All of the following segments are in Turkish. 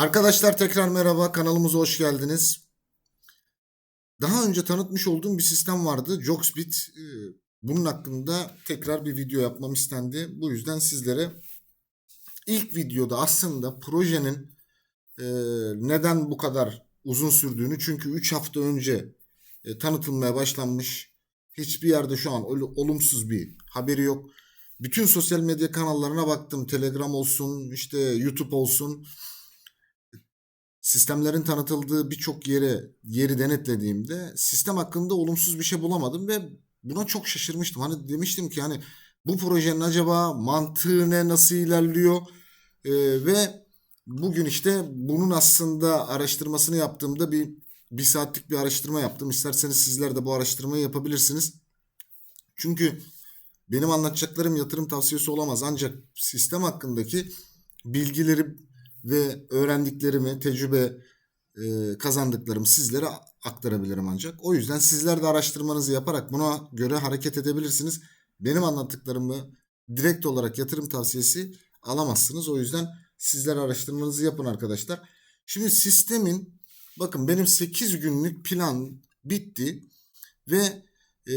Arkadaşlar tekrar merhaba kanalımıza hoş geldiniz. Daha önce tanıtmış olduğum bir sistem vardı Joxbit. Ee, Bunun hakkında tekrar bir video yapmam istendi. Bu yüzden sizlere ilk videoda aslında projenin e, neden bu kadar uzun sürdüğünü çünkü 3 hafta önce e, tanıtılmaya başlanmış. Hiçbir yerde şu an ol- olumsuz bir haberi yok. Bütün sosyal medya kanallarına baktım. Telegram olsun, işte YouTube olsun sistemlerin tanıtıldığı birçok yere yeri denetlediğimde sistem hakkında olumsuz bir şey bulamadım ve buna çok şaşırmıştım. Hani demiştim ki hani bu projenin acaba mantığı ne, nasıl ilerliyor Ee, ve bugün işte bunun aslında araştırmasını yaptığımda bir bir saatlik bir araştırma yaptım. İsterseniz sizler de bu araştırmayı yapabilirsiniz. Çünkü benim anlatacaklarım yatırım tavsiyesi olamaz. Ancak sistem hakkındaki bilgileri ve öğrendiklerimi, tecrübe e, kazandıklarımı sizlere aktarabilirim ancak. O yüzden sizler de araştırmanızı yaparak buna göre hareket edebilirsiniz. Benim anlattıklarımı direkt olarak yatırım tavsiyesi alamazsınız. O yüzden sizler araştırmanızı yapın arkadaşlar. Şimdi sistemin bakın benim 8 günlük plan bitti ve e,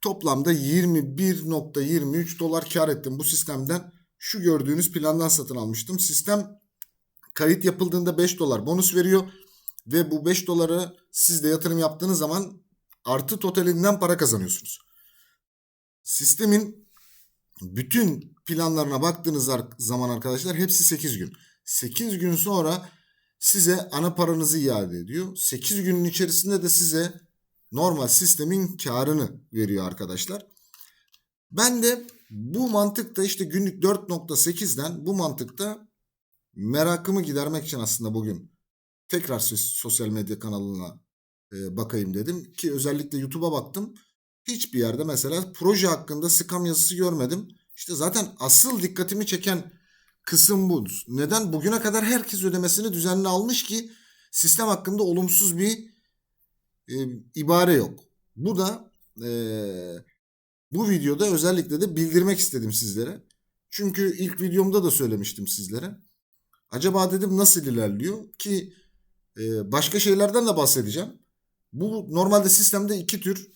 toplamda 21.23 dolar kar ettim bu sistemden. Şu gördüğünüz plandan satın almıştım. Sistem kayıt yapıldığında 5 dolar bonus veriyor. Ve bu 5 doları siz de yatırım yaptığınız zaman artı totalinden para kazanıyorsunuz. Sistemin bütün planlarına baktığınız zaman arkadaşlar hepsi 8 gün. 8 gün sonra size ana paranızı iade ediyor. 8 günün içerisinde de size normal sistemin karını veriyor arkadaşlar. Ben de bu mantıkta işte günlük 4.8'den bu mantıkta merakımı gidermek için aslında bugün tekrar sos- sosyal medya kanalına e, bakayım dedim. Ki özellikle YouTube'a baktım. Hiçbir yerde mesela proje hakkında scam yazısı görmedim. İşte zaten asıl dikkatimi çeken kısım bu. Neden? Bugüne kadar herkes ödemesini düzenli almış ki sistem hakkında olumsuz bir e, ibare yok. Bu da e, bu videoda özellikle de bildirmek istedim sizlere. Çünkü ilk videomda da söylemiştim sizlere. Acaba dedim nasıl ilerliyor ki e, başka şeylerden de bahsedeceğim. Bu normalde sistemde iki tür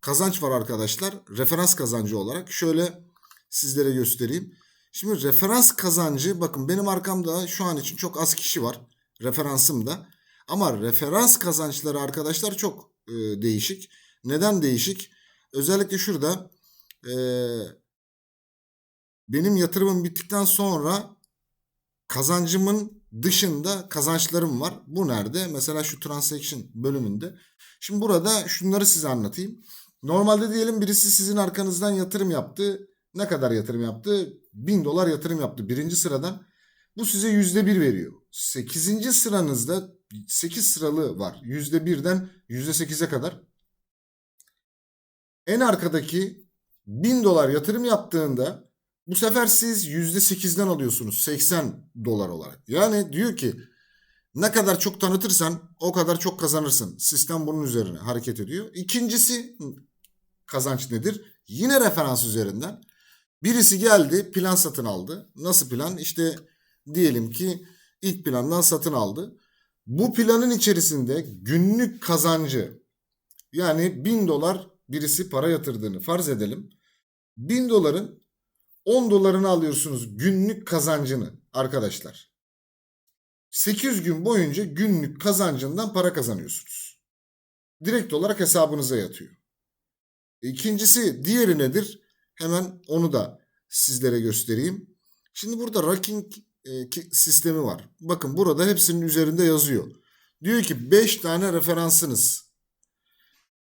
kazanç var arkadaşlar. Referans kazancı olarak. Şöyle sizlere göstereyim. Şimdi referans kazancı bakın benim arkamda şu an için çok az kişi var. Referansım da. Ama referans kazançları arkadaşlar çok e, değişik. Neden değişik? Özellikle şurada e, benim yatırımım bittikten sonra kazancımın dışında kazançlarım var. Bu nerede? Mesela şu transaction bölümünde. Şimdi burada şunları size anlatayım. Normalde diyelim birisi sizin arkanızdan yatırım yaptı. Ne kadar yatırım yaptı? 1000 dolar yatırım yaptı birinci sıradan. Bu size yüzde bir veriyor. Sekizinci sıranızda 8 sıralı var. Yüzde birden yüzde sekize kadar. En arkadaki 1000 dolar yatırım yaptığında bu sefer siz yüzde sekizden alıyorsunuz 80 dolar olarak. Yani diyor ki ne kadar çok tanıtırsan o kadar çok kazanırsın. Sistem bunun üzerine hareket ediyor. İkincisi kazanç nedir? Yine referans üzerinden. Birisi geldi plan satın aldı. Nasıl plan? İşte diyelim ki ilk plandan satın aldı. Bu planın içerisinde günlük kazancı yani 1000 dolar birisi para yatırdığını farz edelim. 1000 doların 10 dolarını alıyorsunuz günlük kazancını arkadaşlar. 800 gün boyunca günlük kazancından para kazanıyorsunuz. Direkt olarak hesabınıza yatıyor. İkincisi diğeri nedir? Hemen onu da sizlere göstereyim. Şimdi burada racking e, sistemi var. Bakın burada hepsinin üzerinde yazıyor. Diyor ki 5 tane referansınız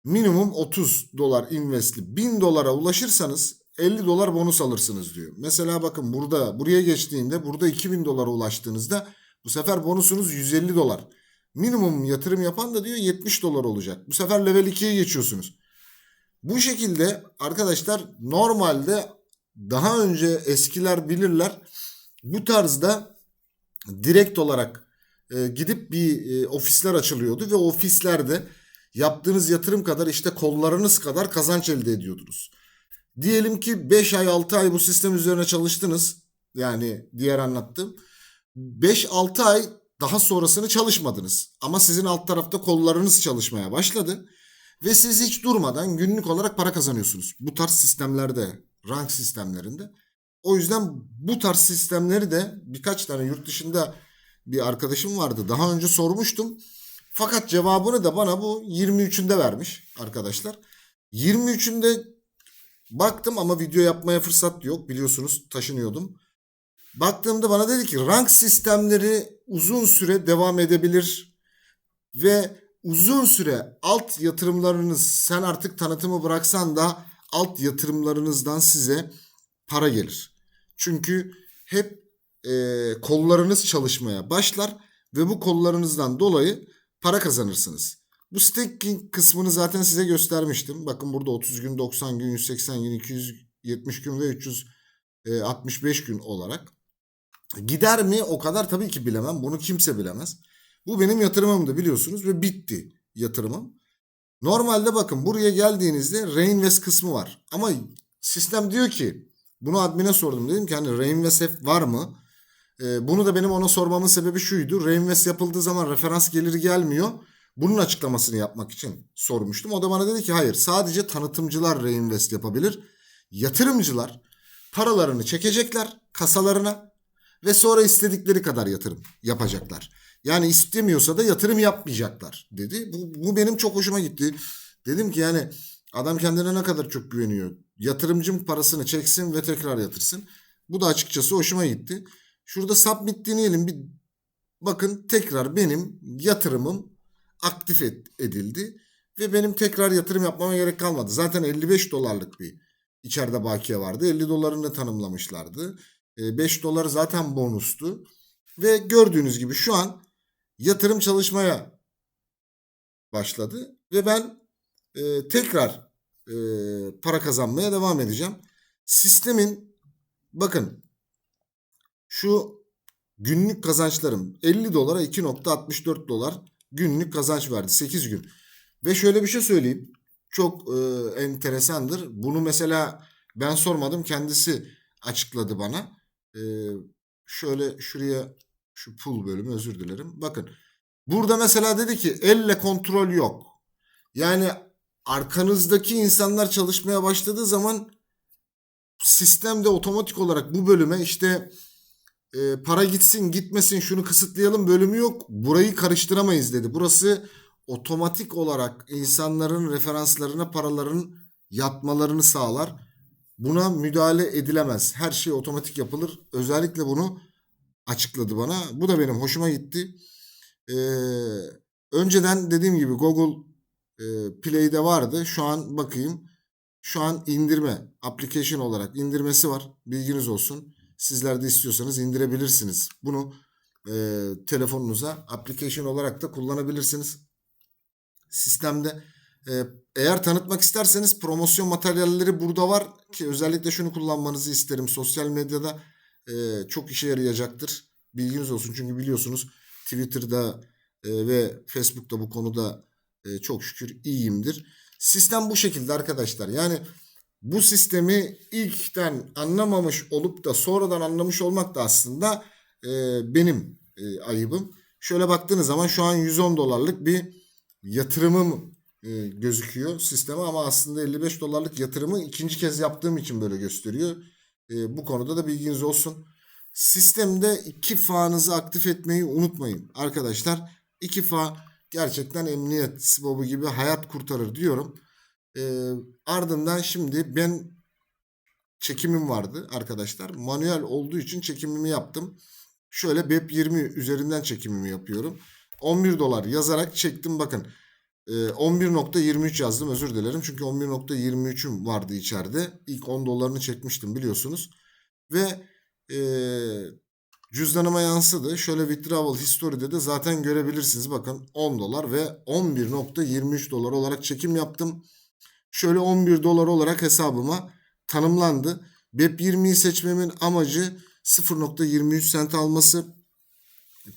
minimum 30 dolar investli 1000 dolara ulaşırsanız 50 dolar bonus alırsınız diyor. Mesela bakın burada buraya geçtiğinde burada 2000 dolara ulaştığınızda bu sefer bonusunuz 150 dolar. Minimum yatırım yapan da diyor 70 dolar olacak. Bu sefer level 2'ye geçiyorsunuz. Bu şekilde arkadaşlar normalde daha önce eskiler bilirler bu tarzda direkt olarak e, gidip bir e, ofisler açılıyordu ve ofislerde yaptığınız yatırım kadar işte kollarınız kadar kazanç elde ediyordunuz. Diyelim ki 5 ay 6 ay bu sistem üzerine çalıştınız. Yani diğer anlattığım. 5-6 ay daha sonrasını çalışmadınız. Ama sizin alt tarafta kollarınız çalışmaya başladı. Ve siz hiç durmadan günlük olarak para kazanıyorsunuz. Bu tarz sistemlerde, rank sistemlerinde. O yüzden bu tarz sistemleri de birkaç tane yurt dışında bir arkadaşım vardı. Daha önce sormuştum. Fakat cevabını da bana bu 23'ünde vermiş arkadaşlar. 23'ünde baktım ama video yapmaya fırsat yok. Biliyorsunuz taşınıyordum. Baktığımda bana dedi ki rank sistemleri uzun süre devam edebilir ve uzun süre alt yatırımlarınız sen artık tanıtımı bıraksan da alt yatırımlarınızdan size para gelir. Çünkü hep e, kollarınız çalışmaya başlar ve bu kollarınızdan dolayı para kazanırsınız. Bu staking kısmını zaten size göstermiştim. Bakın burada 30 gün, 90 gün, 180 gün, 270 gün ve 365 gün olarak. Gider mi? O kadar tabii ki bilemem. Bunu kimse bilemez. Bu benim yatırımımdı biliyorsunuz ve bitti yatırımım. Normalde bakın buraya geldiğinizde reinvest kısmı var. Ama sistem diyor ki bunu admine sordum. Dedim ki hani reinvest var mı? Ee, bunu da benim ona sormamın sebebi şuydu. Reinvest yapıldığı zaman referans geliri gelmiyor. Bunun açıklamasını yapmak için sormuştum. O da bana dedi ki hayır sadece tanıtımcılar reinvest yapabilir. Yatırımcılar paralarını çekecekler kasalarına ve sonra istedikleri kadar yatırım yapacaklar. Yani istemiyorsa da yatırım yapmayacaklar dedi. Bu, bu benim çok hoşuma gitti. Dedim ki yani adam kendine ne kadar çok güveniyor. Yatırımcım parasını çeksin ve tekrar yatırsın. Bu da açıkçası hoşuma gitti. Şurada submit deneyelim. Bir bakın tekrar benim yatırımım aktif edildi. Ve benim tekrar yatırım yapmama gerek kalmadı. Zaten 55 dolarlık bir içeride bakiye vardı. 50 dolarını tanımlamışlardı. E, 5 dolar zaten bonustu. Ve gördüğünüz gibi şu an yatırım çalışmaya başladı. Ve ben e, tekrar e, para kazanmaya devam edeceğim. Sistemin bakın şu günlük kazançlarım 50 dolara 2.64 dolar günlük kazanç verdi 8 gün. Ve şöyle bir şey söyleyeyim. Çok e, enteresandır. Bunu mesela ben sormadım kendisi açıkladı bana. E, şöyle şuraya şu pool bölümü özür dilerim. Bakın burada mesela dedi ki elle kontrol yok. Yani arkanızdaki insanlar çalışmaya başladığı zaman sistemde otomatik olarak bu bölüme işte e, para gitsin gitmesin şunu kısıtlayalım bölümü yok. Burayı karıştıramayız dedi. Burası otomatik olarak insanların referanslarına paraların yatmalarını sağlar. Buna müdahale edilemez. Her şey otomatik yapılır. Özellikle bunu açıkladı bana. Bu da benim hoşuma gitti. Ee, önceden dediğim gibi Google e, Play'de vardı. Şu an bakayım. Şu an indirme application olarak indirmesi var. Bilginiz olsun. Sizler de istiyorsanız indirebilirsiniz. Bunu e, telefonunuza application olarak da kullanabilirsiniz. Sistemde e, eğer tanıtmak isterseniz promosyon materyalleri burada var ki özellikle şunu kullanmanızı isterim. Sosyal medyada e, çok işe yarayacaktır. Bilginiz olsun çünkü biliyorsunuz Twitter'da e, ve Facebook'ta bu konuda e, çok şükür iyiyimdir. Sistem bu şekilde arkadaşlar. Yani bu sistemi ilkten anlamamış olup da sonradan anlamış olmak da aslında e, benim e, ayıbım. Şöyle baktığınız zaman şu an 110 dolarlık bir yatırımım e, gözüküyor sisteme ama aslında 55 dolarlık yatırımı ikinci kez yaptığım için böyle gösteriyor. E, bu konuda da bilginiz olsun. Sistemde iki fa'nızı aktif etmeyi unutmayın arkadaşlar. İki fa gerçekten emniyet sibobı gibi hayat kurtarır diyorum. E, ardından şimdi ben çekimim vardı arkadaşlar. Manuel olduğu için çekimimi yaptım. Şöyle BEP 20 üzerinden çekimimi yapıyorum. 11 dolar yazarak çektim bakın. E, 11.23 yazdım özür dilerim. Çünkü 11.23'üm vardı içeride. İlk 10 dolarını çekmiştim biliyorsunuz. Ve e, cüzdanıma yansıdı. Şöyle withdrawal history'de de zaten görebilirsiniz. Bakın 10 dolar ve 11.23 dolar olarak çekim yaptım. Şöyle 11 dolar olarak hesabıma tanımlandı. BEP 20'yi seçmemin amacı 0.23 sent alması.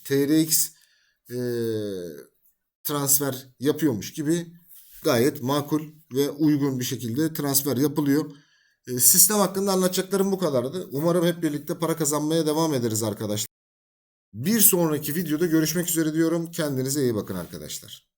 TRX e, transfer yapıyormuş gibi gayet makul ve uygun bir şekilde transfer yapılıyor. E, sistem hakkında anlatacaklarım bu kadardı. Umarım hep birlikte para kazanmaya devam ederiz arkadaşlar. Bir sonraki videoda görüşmek üzere diyorum. Kendinize iyi bakın arkadaşlar.